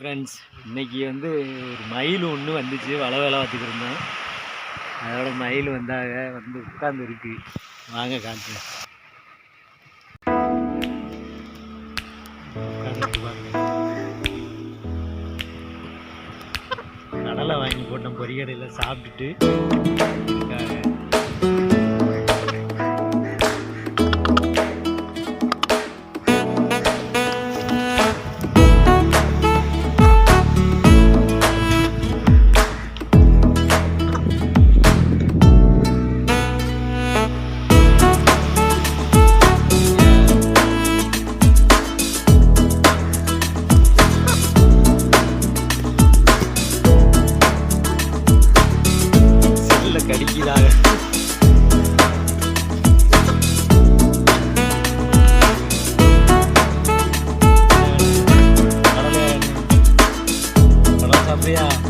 Friends இன்றைக்கி வந்து ஒரு மயில் ஒன்று வந்துச்சு வலை வேலை பார்த்துக்கிட்டு இருந்தோம். அதோட மயில் வந்தாக வந்து உட்காந்துருக்கு வாங்க காமிச்சு. கடலை வாங்கி போட்டோம் பொறிகடையில் சாப்பிட்டுட்டு. bilgiler. Yeah.